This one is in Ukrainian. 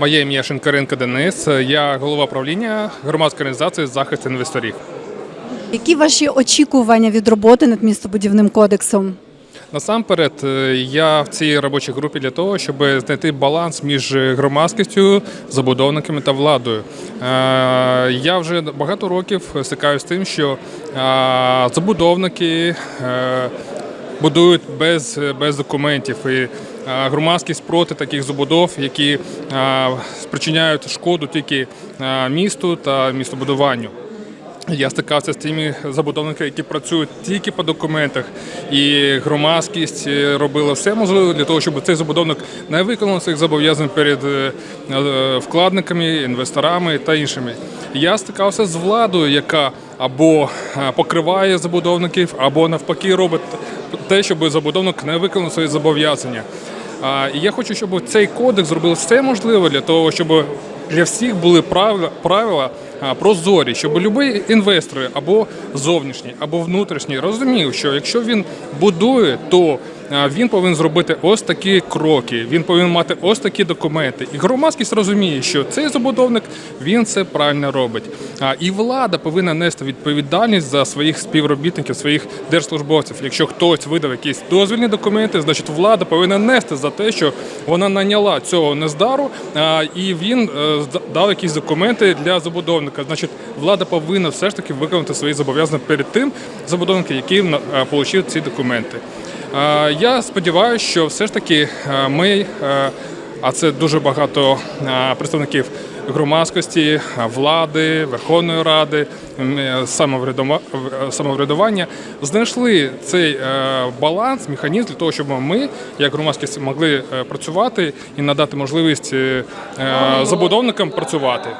Моє ім'я Шинкаренко Денис. Я голова правління громадської організації захист інвесторів. Які ваші очікування від роботи над містобудівним кодексом? Насамперед, е, я в цій робочій групі для того, щоб знайти баланс між громадськістю, забудовниками та владою. Е, Я вже багато років стикаюся з тим, що е, забудовники будують без, без документів. І е, громадськість проти таких забудов, які спричиняють шкоду тільки місту та містобудуванню. Я стикався з тими забудовниками, які працюють тільки по документах, і громадськість е, робила все можливе для того, щоб цей забудовник не виконав своїх зобов'язань перед е, е, вкладниками, інвесторами та іншими. Я стикався з владою, яка або покриває забудовників, або навпаки робить те, щоб забудовник не виконав свої зобов'язання. І я хочу, щоб цей кодекс зробив все можливе для того, щоб для всіх були правила, правила прозорі, щоб будь-який інвестор або зовнішній, або внутрішній розумів, що якщо він будує, то він повинен зробити ось такі кроки, він повинен мати ось такі документи. І громадськість розуміє, що цей забудовник він це правильно робить. І влада повинна нести відповідальність за своїх співробітників, своїх держслужбовців. Якщо хтось видав якісь дозвільні документи, значить влада повинна нести за те, що вона наняла цього нездару, і він е, дав якісь документи для забудовника. Значить, влада повинна все ж таки виконати свої зобов'язання перед тим забудовником, який е, отримав ці документи. Е, Я сподіваюся, що все ж таки е, ми, е, а це дуже багато представників громадськості, влади, Верховної Ради, самоврядування, знайшли цей баланс, механізм для того, щоб ми, як громадськість, могли працювати і надати можливість забудовникам працювати.